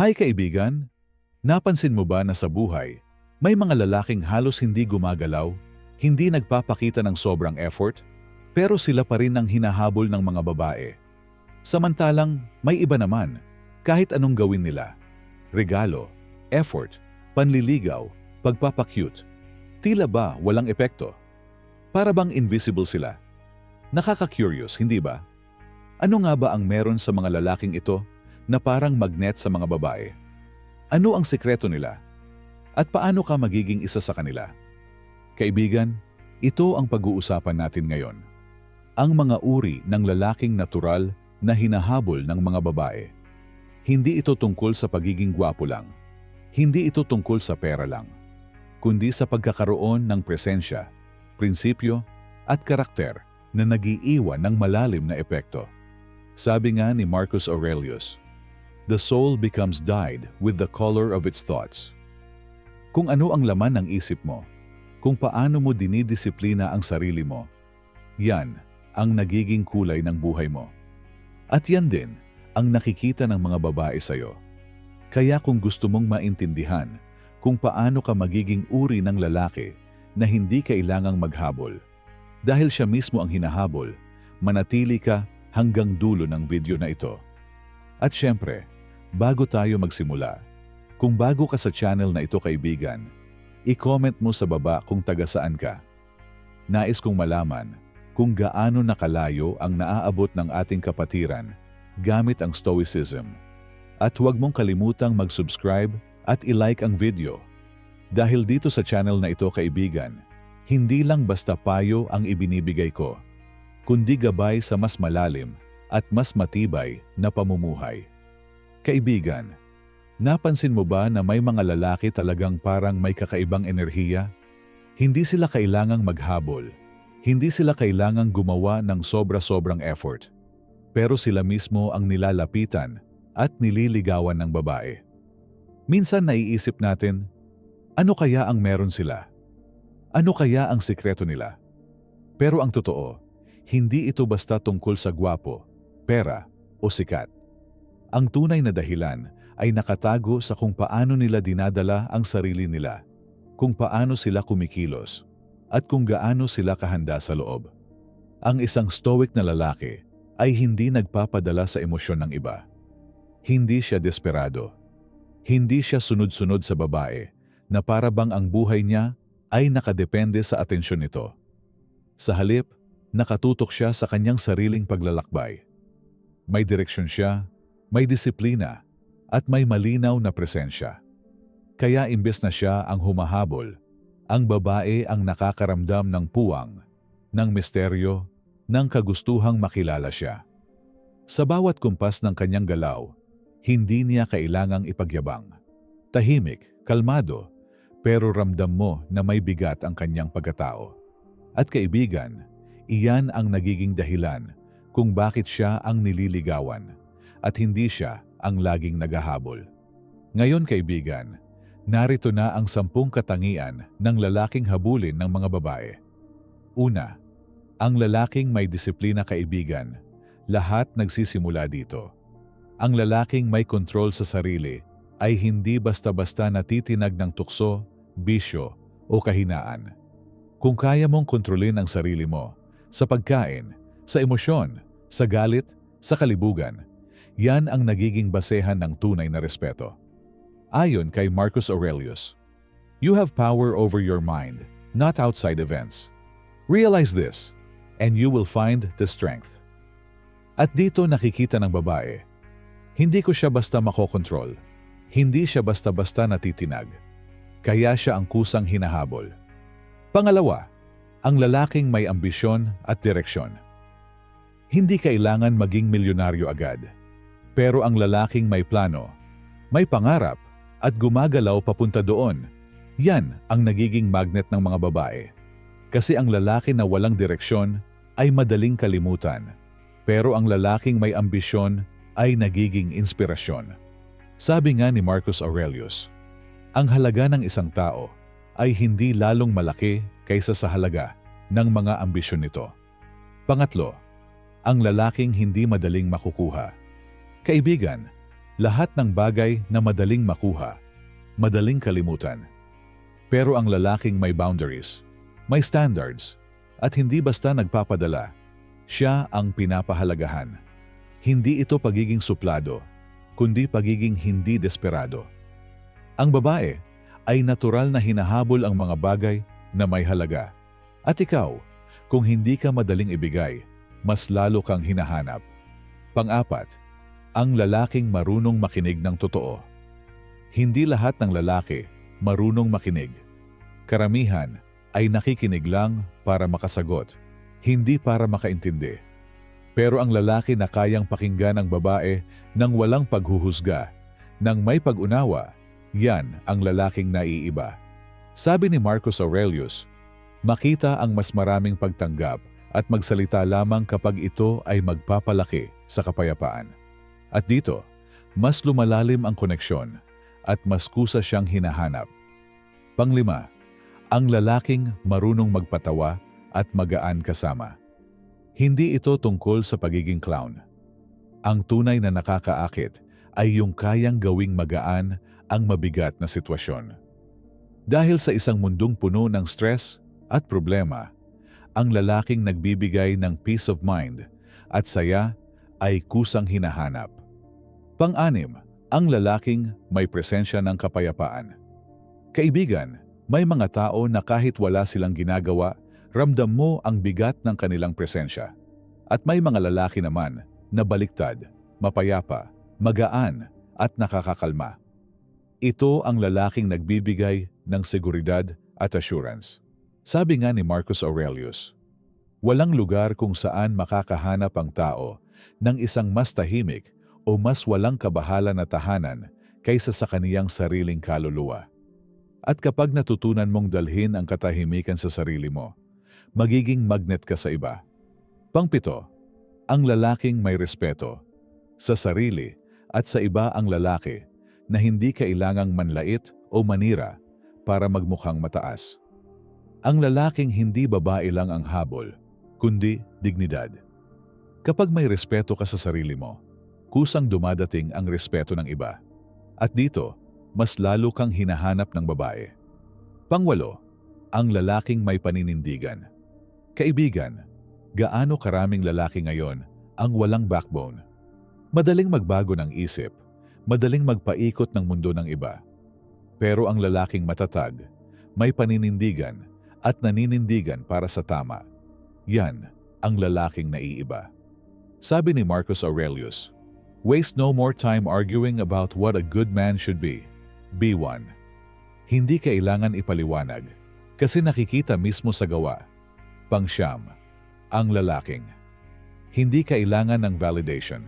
Hi kaibigan! Napansin mo ba na sa buhay, may mga lalaking halos hindi gumagalaw, hindi nagpapakita ng sobrang effort, pero sila pa rin ang hinahabol ng mga babae. Samantalang may iba naman, kahit anong gawin nila. Regalo, effort, panliligaw, pagpapakyut. Tila ba walang epekto? Para bang invisible sila? Nakaka-curious, hindi ba? Ano nga ba ang meron sa mga lalaking ito na parang magnet sa mga babae? Ano ang sekreto nila? At paano ka magiging isa sa kanila? Kaibigan, ito ang pag-uusapan natin ngayon. Ang mga uri ng lalaking natural na hinahabol ng mga babae. Hindi ito tungkol sa pagiging gwapo lang. Hindi ito tungkol sa pera lang. Kundi sa pagkakaroon ng presensya, prinsipyo, at karakter na nagiiwan ng malalim na epekto. Sabi nga ni Marcus Aurelius, The soul becomes dyed with the color of its thoughts. Kung ano ang laman ng isip mo, kung paano mo dinidisiplina ang sarili mo, yan ang nagiging kulay ng buhay mo. At yan din ang nakikita ng mga babae sa'yo. Kaya kung gusto mong maintindihan kung paano ka magiging uri ng lalaki na hindi kailangang maghabol, dahil siya mismo ang hinahabol, manatili ka hanggang dulo ng video na ito. At syempre, bago tayo magsimula, kung bago ka sa channel na ito kaibigan, i-comment mo sa baba kung taga saan ka. Nais kong malaman kung gaano nakalayo ang naaabot ng ating kapatiran gamit ang Stoicism. At huwag mong kalimutang mag-subscribe at i-like ang video. Dahil dito sa channel na ito kaibigan, hindi lang basta payo ang ibinibigay ko, kundi gabay sa mas malalim at mas matibay na pamumuhay. Kaibigan, napansin mo ba na may mga lalaki talagang parang may kakaibang enerhiya? Hindi sila kailangang maghabol. Hindi sila kailangang gumawa ng sobra-sobrang effort. Pero sila mismo ang nilalapitan at nililigawan ng babae. Minsan naiisip natin, ano kaya ang meron sila? Ano kaya ang sikreto nila? Pero ang totoo, hindi ito basta tungkol sa gwapo, pera o sikat. Ang tunay na dahilan ay nakatago sa kung paano nila dinadala ang sarili nila, kung paano sila kumikilos, at kung gaano sila kahanda sa loob. Ang isang stoic na lalaki ay hindi nagpapadala sa emosyon ng iba. Hindi siya desperado. Hindi siya sunod-sunod sa babae na para bang ang buhay niya ay nakadepende sa atensyon nito. Sa halip, nakatutok siya sa kanyang sariling paglalakbay. May direksyon siya, may disiplina, at may malinaw na presensya. Kaya imbes na siya ang humahabol, ang babae ang nakakaramdam ng puwang, ng misteryo, ng kagustuhang makilala siya. Sa bawat kumpas ng kanyang galaw, hindi niya kailangang ipagyabang. Tahimik, kalmado, pero ramdam mo na may bigat ang kanyang pagkatao. At kaibigan, iyan ang nagiging dahilan kung bakit siya ang nililigawan at hindi siya ang laging nagahabol. Ngayon kaibigan, narito na ang sampung katangian ng lalaking habulin ng mga babae. Una, ang lalaking may disiplina kaibigan, lahat nagsisimula dito. Ang lalaking may kontrol sa sarili ay hindi basta-basta natitinag ng tukso, bisyo o kahinaan. Kung kaya mong kontrolin ang sarili mo, sa pagkain, sa emosyon, sa galit, sa kalibugan, yan ang nagiging basehan ng tunay na respeto. Ayon kay Marcus Aurelius, You have power over your mind, not outside events. Realize this, and you will find the strength. At dito nakikita ng babae, hindi ko siya basta makokontrol, hindi siya basta-basta natitinag, kaya siya ang kusang hinahabol. Pangalawa, ang lalaking may ambisyon at direksyon. Hindi kailangan maging milyonaryo agad pero ang lalaking may plano, may pangarap at gumagalaw papunta doon, yan ang nagiging magnet ng mga babae. Kasi ang lalaki na walang direksyon ay madaling kalimutan. Pero ang lalaking may ambisyon ay nagiging inspirasyon. Sabi nga ni Marcus Aurelius, ang halaga ng isang tao ay hindi lalong malaki kaysa sa halaga ng mga ambisyon nito. Pangatlo, ang lalaking hindi madaling makukuha. Kaibigan, Lahat ng bagay na madaling makuha, madaling kalimutan. Pero ang lalaking may boundaries, may standards, at hindi basta nagpapadala, siya ang pinapahalagahan. Hindi ito pagiging suplado, kundi pagiging hindi desperado. Ang babae ay natural na hinahabol ang mga bagay na may halaga. At ikaw, kung hindi ka madaling ibigay, mas lalo kang hinahanap. Pang-apat, ang lalaking marunong makinig ng totoo. Hindi lahat ng lalaki marunong makinig. Karamihan ay nakikinig lang para makasagot, hindi para makaintindi. Pero ang lalaki na kayang pakinggan ang babae nang walang paghuhusga, nang may pag-unawa, yan ang lalaking naiiba. Sabi ni Marcus Aurelius, makita ang mas maraming pagtanggap at magsalita lamang kapag ito ay magpapalaki sa kapayapaan. At dito, mas lumalalim ang koneksyon at mas kusa siyang hinahanap. Panglima, ang lalaking marunong magpatawa at magaan kasama. Hindi ito tungkol sa pagiging clown. Ang tunay na nakakaakit ay yung kayang gawing magaan ang mabigat na sitwasyon. Dahil sa isang mundong puno ng stress at problema, ang lalaking nagbibigay ng peace of mind at saya ay kusang hinahanap. Pang-anim, ang lalaking may presensya ng kapayapaan. Kaibigan, may mga tao na kahit wala silang ginagawa, ramdam mo ang bigat ng kanilang presensya. At may mga lalaki naman na baliktad, mapayapa, magaan at nakakakalma. Ito ang lalaking nagbibigay ng seguridad at assurance. Sabi nga ni Marcus Aurelius, walang lugar kung saan makakahanap ang tao ng isang mas tahimik o mas walang kabahala na tahanan kaysa sa kaniyang sariling kaluluwa. At kapag natutunan mong dalhin ang katahimikan sa sarili mo, magiging magnet ka sa iba. Pangpito, ang lalaking may respeto sa sarili at sa iba ang lalaki na hindi kailangang manlait o manira para magmukhang mataas. Ang lalaking hindi babae lang ang habol, kundi dignidad. Kapag may respeto ka sa sarili mo, kusang dumadating ang respeto ng iba. At dito, mas lalo kang hinahanap ng babae. Pangwalo, ang lalaking may paninindigan. Kaibigan, gaano karaming lalaki ngayon ang walang backbone? Madaling magbago ng isip, madaling magpaikot ng mundo ng iba. Pero ang lalaking matatag, may paninindigan at naninindigan para sa tama. Yan ang lalaking naiiba. Sabi ni Marcus Aurelius, Waste no more time arguing about what a good man should be. Be one. Hindi kailangan ipaliwanag kasi nakikita mismo sa gawa. Pangsyam, ang lalaking. Hindi kailangan ng validation.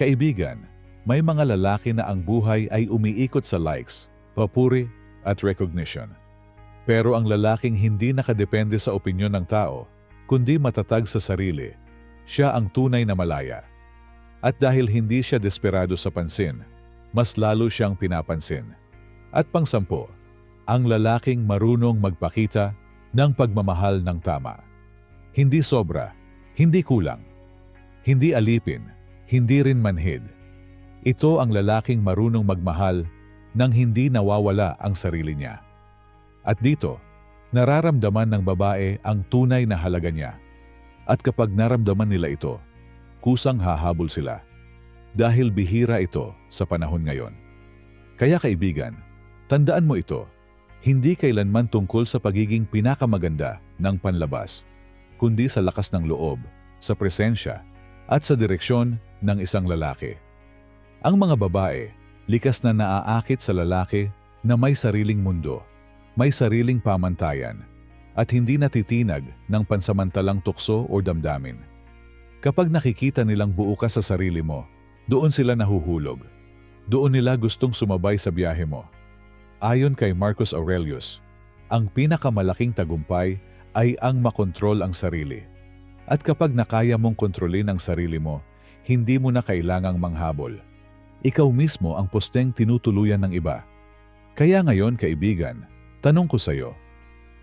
Kaibigan, may mga lalaki na ang buhay ay umiikot sa likes, papuri at recognition. Pero ang lalaking hindi nakadepende sa opinyon ng tao, kundi matatag sa sarili, siya ang tunay na malaya. At dahil hindi siya desperado sa pansin, mas lalo siyang pinapansin. At pangsampo, ang lalaking marunong magpakita ng pagmamahal ng tama. Hindi sobra, hindi kulang, hindi alipin, hindi rin manhid. Ito ang lalaking marunong magmahal nang hindi nawawala ang sarili niya. At dito, nararamdaman ng babae ang tunay na halaga niya. At kapag naramdaman nila ito, kusang hahabol sila. Dahil bihira ito sa panahon ngayon. Kaya kaibigan, tandaan mo ito, hindi kailanman tungkol sa pagiging pinakamaganda ng panlabas, kundi sa lakas ng loob, sa presensya, at sa direksyon ng isang lalaki. Ang mga babae, likas na naaakit sa lalaki na may sariling mundo, may sariling pamantayan, at hindi natitinag ng pansamantalang tukso o damdamin. Kapag nakikita nilang buo ka sa sarili mo, doon sila nahuhulog. Doon nila gustong sumabay sa biyahe mo. Ayon kay Marcus Aurelius, ang pinakamalaking tagumpay ay ang makontrol ang sarili. At kapag nakaya mong kontrolin ang sarili mo, hindi mo na kailangang manghabol. Ikaw mismo ang posteng tinutuluyan ng iba. Kaya ngayon, kaibigan, tanong ko sa iyo,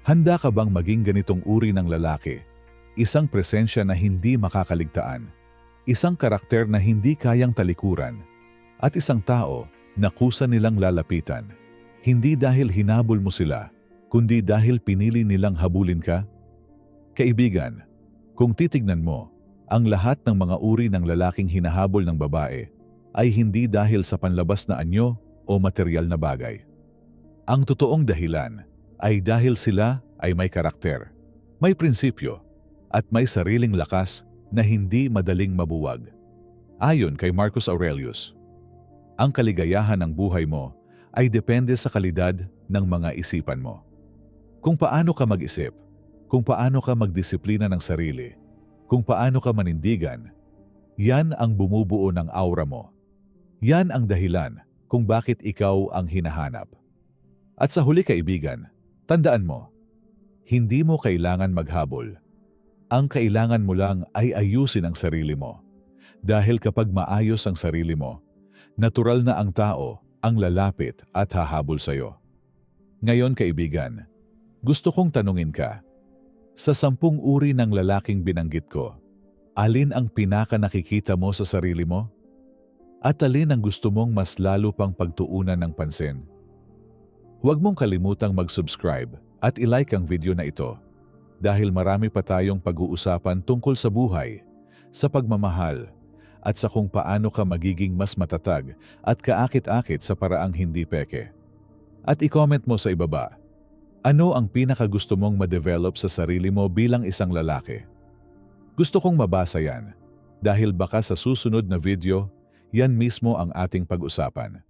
handa ka bang maging ganitong uri ng lalaki isang presensya na hindi makakaligtaan, isang karakter na hindi kayang talikuran, At isang tao na kusa nilang lalapitan, hindi dahil hinabol mo sila, kundi dahil pinili nilang habulin ka? Kaibigan, kung titignan mo, ang lahat ng mga uri ng lalaking hinahabol ng babae ay hindi dahil sa panlabas na anyo o material na bagay. Ang totoong dahilan ay dahil sila ay may karakter, may prinsipyo, at may sariling lakas na hindi madaling mabuwag. Ayon kay Marcus Aurelius, ang kaligayahan ng buhay mo ay depende sa kalidad ng mga isipan mo. Kung paano ka mag-isip, kung paano ka magdisiplina ng sarili, kung paano ka manindigan, yan ang bumubuo ng aura mo. Yan ang dahilan kung bakit ikaw ang hinahanap. At sa huli kaibigan, tandaan mo, hindi mo kailangan maghabol. Ang kailangan mo lang ay ayusin ang sarili mo. Dahil kapag maayos ang sarili mo, natural na ang tao ang lalapit at hahabol sa'yo. Ngayon kaibigan, gusto kong tanungin ka, sa sampung uri ng lalaking binanggit ko, alin ang pinaka nakikita mo sa sarili mo? At alin ang gusto mong mas lalo pang pagtuunan ng pansin? Huwag mong kalimutang mag-subscribe at ilike ang video na ito dahil marami pa tayong pag-uusapan tungkol sa buhay, sa pagmamahal, at sa kung paano ka magiging mas matatag at kaakit-akit sa paraang hindi peke. At i-comment mo sa ibaba, ano ang pinakagusto mong ma-develop sa sarili mo bilang isang lalaki? Gusto kong mabasa yan dahil baka sa susunod na video, yan mismo ang ating pag-usapan.